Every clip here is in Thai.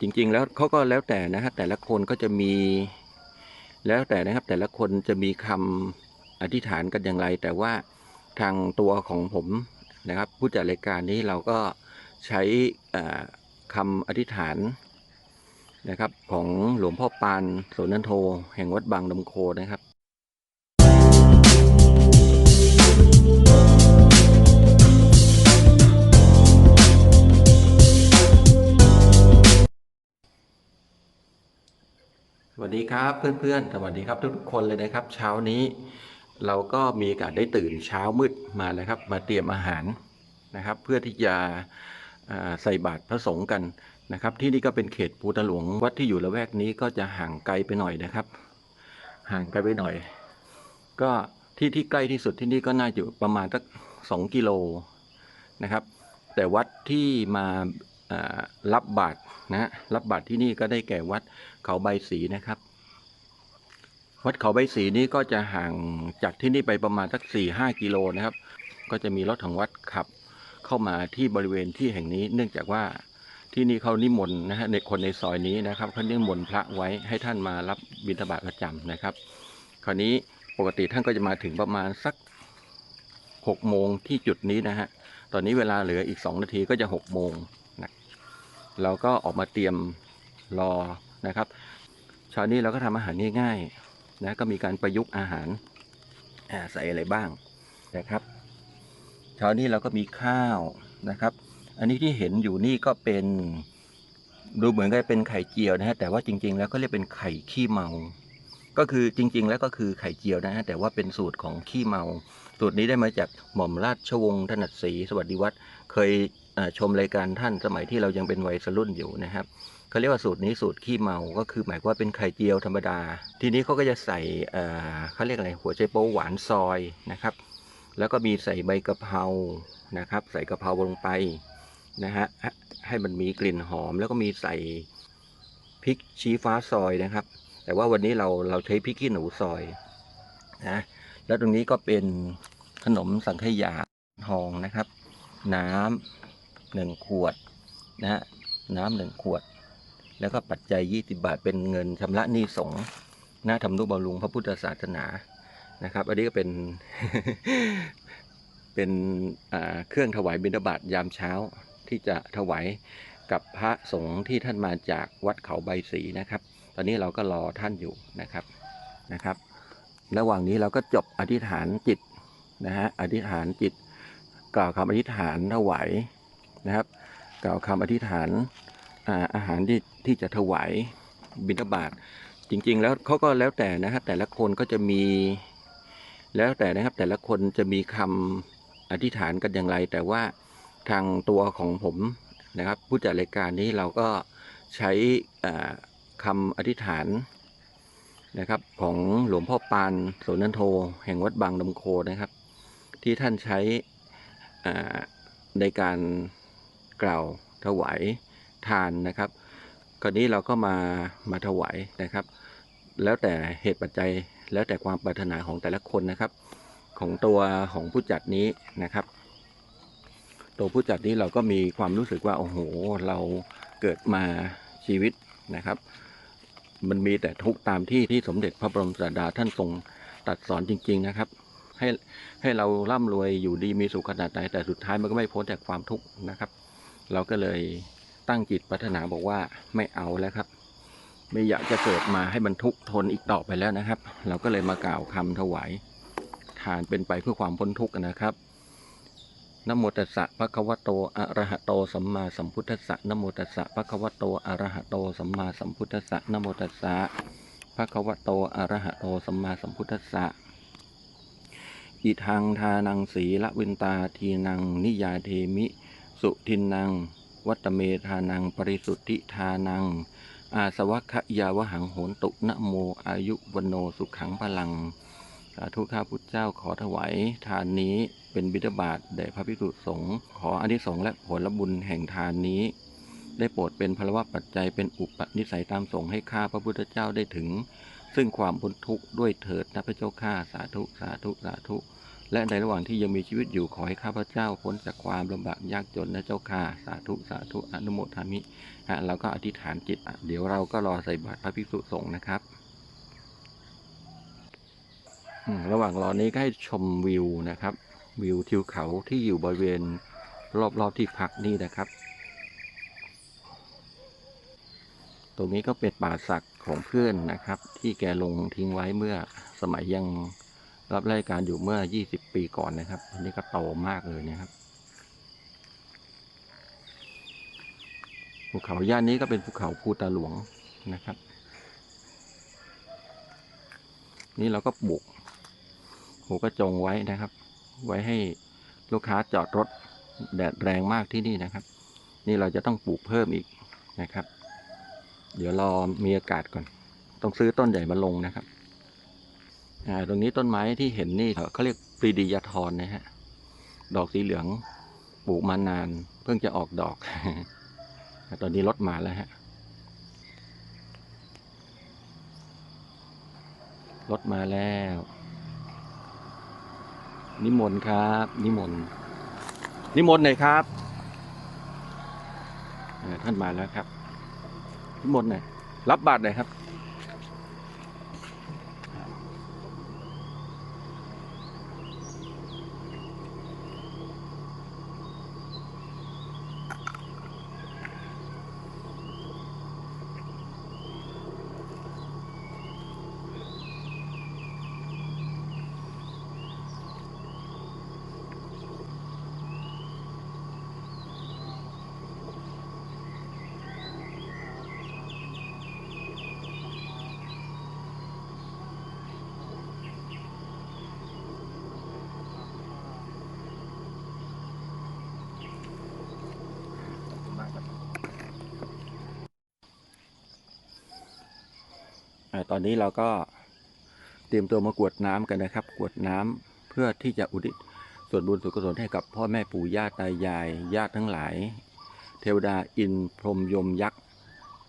จริงๆ แล้วเขาก็แล้วแต่นะฮะแต่ละคนก็จะมี แล้วแต่นะครับ แต่ละคนจะมีคำอธิษฐานกันอย่างไร แต่ว่าทางตัวของผมนะครับ ผู้จัดรายการนี้เราก็ใช้อ่าคำอธิษฐานนะครับ ของหลวงพ่อปานโสนันโท แห่งวัดบางดำโคนะครับ วัสดีครับเพื่อนๆ สวัสดีครับทุกๆคนเลยนะครับ เช้านี้ เราก็มีโอกาสได้ตื่นเช้ามืดมาแล้วครับ มาเตรียมอาหารนะครับ เพื่อที่จะใส่บาตรพระสงฆ์กันนะครับ ที่นี่ก็เป็นเขตภูตะหลวงวัดที่อยู่ละแวกนี้ก็จะห่างไกลไปหน่อยนะครับ ห่างไกลไปหน่อย ก็ที่ที่ใกล้ที่สุดที่นี่ก็น่าจะอยู่ประมาณสักสองกิโลนะครับ แต่วัดที่มา รับบาตรนะฮะรับบาตรที่นี่ก็ได้แก่วัดเขาใบสีนะครับ วัดเขาใบสีนี้ก็จะห่างจากที่นี่ไปประมาณสักสี่ห้ากิโลนะครับ ก็จะมีรถของวัดขับ เข้ามาที่บริเวณที่แห่งนี้ เนื่องจากว่าที่นี่เขานิมนต์นะฮะในคนในซอยนี้นะครับเขานิมนต์พระไว้ให้ท่านมารับบิณฑบาตประจำนะครับ คราวนี้ปกติท่านก็จะมาถึงประมาณสักหกโมงที่จุดนี้นะฮะ ตอนนี้เวลาเหลืออีกสองนาทีก็จะหกโมงนะเราก็ออกมาเตรียมรอนะครับเช้านี้เราก็ทำอาหารง่ายๆนะก็มีการประยุกต์อาหารใส่อะไรบ้างนะครับเช้านี้เราก็มีข้าวนะครับ อันนี้ที่เห็นอยู่นี่ก็เป็นดูเหมือนกับเป็นไข่เจียวนะฮะแต่ว่าจริงๆ แล้วก็เรียกเป็นไข่ขี้เมา ก็คือจริง ๆ แล้วก็คือไข่เจียวนะฮะแต่ว่าเป็นสูตรของขี้เมา สูตรนี้ได้มาจากหม่อมราชวงศ์ถนัดศรีสวัสดิวัฒน์เคยชมรายการท่านสมัยที่เรายังเป็นวัยรุ่นอยู่นะครับเขาเรียกว่าสูตรนี้สูตรขี้เมา ก็คือหมายว่าเป็นไข่เจียวธรรมดา ทีนี้เขาก็จะใส่เขาเรียกอะไรหัวใจโป๊หวานซอยนะครับ แล้วก็มีใส่ใบกะเพรานะครับ ใส่กะเพราลงไปนะฮะให้มันมีกลิ่นหอม แล้วก็มีใส่พริกชี้ฟ้าซอยนะครับ แต่ว่าวันนี้เราเราใช้พริกขี้หนูซอยนะแล้วตรงนี้ก็เป็นขนมสังขยาทองนะครับ น้ำหนึ่งขวดนะฮะน้ำหนึ่งขวด แล้วก็ปัจจัย 20 บาทเป็นเงินชำระหนี้สงฆ์หน้าทำนุบำรุงพระพุทธศาสนานะครับ อันนี้ก็เป็นเป็นเครื่องถวายบิณฑบาตยามเช้าที่จะถวายกับพระสงฆ์ที่ท่านมาจากวัดเขาใบสีนะครับ ตอนนี้เราก็รอท่านอยู่นะครับนะครับ ระหว่างนี้เราก็จบอธิษฐานจิตนะฮะอธิษฐานจิต กล่าวคำอธิษฐานถวายนะครับ กล่าวคำอธิษฐานอาอาหารที่ที่จะถวายบิณฑบาตจริง ๆ แล้วเขาก็แล้วแต่นะครับแต่ละคนก็จะมีแล้วแต่นะครับแต่ละคนจะมีคำอธิษฐานกันอย่างไร แต่ว่าทางตัวของผมนะครับ ผู้จัดรายการนี้เราก็ใช้อ่า คำอธิษฐานนะครับ ของหลวงพ่อปานโสนันโท แห่งวัดบางดำโคนะครับ ที่ท่านใช้ในการกล่าวถวายทานนะครับคราวนี้เราก็มามาถวายนะครับ แล้วแต่เหตุปัจจัยแล้วแต่ความปรารถนาของแต่ละคนนะครับ ของตัวของผู้จัดนี้นะครับ ตัวผู้จัดนี้เราก็มีความรู้สึกว่าโอ้โหเราเกิดมาชีวิตนะครับ มันมีแต่ทุกข์ตามที่ที่สมเด็จพระบรมศาสดาท่านทรงตัดสอนจริง ๆนะครับ ให้ให้เราร่ำรวยอยู่ดีมีสุขขนาดไหนแต่สุดท้ายมันก็ไม่พ้นจากความทุกข์นะครับ เราก็เลยตั้งจิตปรารถนาบอกว่าไม่เอาแล้วครับ ไม่อยากจะเกิดมาให้มันทุกข์ทนอีกต่อไปแล้วนะครับ เราก็เลยมากล่าวคำถวายทานเป็นไปเพื่อความพ้นทุกข์นะครับ นโมตัสสะภะคะวะโต อะระหะโต สัมมาสัมพุทธัสสะนโมตัสสะภะคะวะโต อะระหะโต สัมมาสัมพุทธัสสะนโมตัสสะภะคะวะโต อะระหะโต สัมมาสัมพุทธัสสะ อิทังทานังสีละวินตาทีนังนิยาเทมิ สุทินนัง วัตเมธานัง ปริสุทธิทานัง อาสวัคยาวหังโหนตุนโมอายุวโนสุขังพลัง สาธุข้าพุทธเจ้าขอถวายทานนี้เป็นบิดาบาตแด่พระภิกษุสงฆ์ขออนิสงส์และผลบุญแห่งทานนี้ ได้โปรดเป็นพลวะปัจจัยเป็นอุปนิสัยตามสงฆ์ให้ข้าพระพุทธเจ้าได้ถึง ซึ่งความพ้นทุกข์ด้วยเถิดนะพระเจ้าข้าสาธุสาธุสาธุและในระหว่างที่ยังมีชีวิตอยู่ขอให้ข้าพเจ้าพ้นจากความลำบากยากจนนะเจ้าค่ะสาธุสาธุอนุโมทามิฮะเราก็อธิษฐานจิต เดี๋ยวเราก็รอใส่บาตรพระภิกษุสงฆ์นะครับ ระหว่างรอนี้ก็ให้ชมวิวนะครับ วิวทิวเขาที่อยู่บริเวณรอบๆที่พักนี่นะครับ ตรงนี้ก็เป็นป่าสักของเพื่อนนะครับ ที่แกลงทิ้งไว้เมื่อสมัยยังรับราชการอยู่เมื่อ 20 ปีก่อนนะครับอันนี้ก็โตมากเลยนะครับภูเขาย่านนี้ก็เป็นภูเขาภูตาหลวงนะครับ นี่เราก็ปลูก หูกระจงไว้นะครับ ไว้ให้ลูกค้าจอดรถแดดแรงมากที่นี่นะครับ นี่เราจะต้องปลูกเพิ่มอีกนะครับ เดี๋ยวรอมีอากาศก่อน ต้องซื้อต้นใหญ่มาลงนะครับอ่าตรงนี้ต้นไม้ที่เห็นนี่เขาเรียกปรีดียาทรนะฮะดอกสีเหลืองปลูกมานาน เพิ่งจะออกดอก ตอนนี้รถมาแล้วฮะรถมาแล้ว นิมนต์ครับ นิมนต์นิมนต์หน่อยครับเอ่อท่านมาแล้วครับนิมนต์หน่อยรับบาตรหน่อยครับ ตอนนี้เราก็เตรียมตัวมากวดน้ำกันนะครับ กวดน้ำเพื่อที่จะอุทิศส่วนบุญส่วนกุศลให้กับพ่อแม่ปู่ย่าตายายญาติทั้งหลาย เทวดาอินพรหมยมยักษ์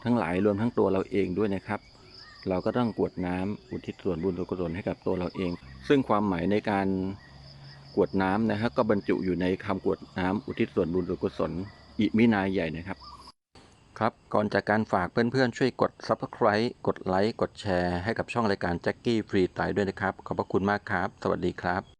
ทั้งหลายรวมทั้งตัวเราเองด้วยนะครับ เราก็ต้องกวดน้ำอุทิศส่วนบุญส่วนกุศลให้กับตัวเราเอง ซึ่งความหมายในการกวดน้ำนะครับก็บรรจุอยู่ในคำกวดน้ำอุทิศส่วนบุญส่วนกุศลอิมินายใหญ่นะครับ ครับ ก่อนจากการฝากเพื่อนๆ ช่วยกด Subscribe กดไลค์ กดแชร์ให้กับช่องรายการแจ็คกี้ฟรีไตด้วยนะครับ ขอบพระคุณมากครับ สวัสดีครับ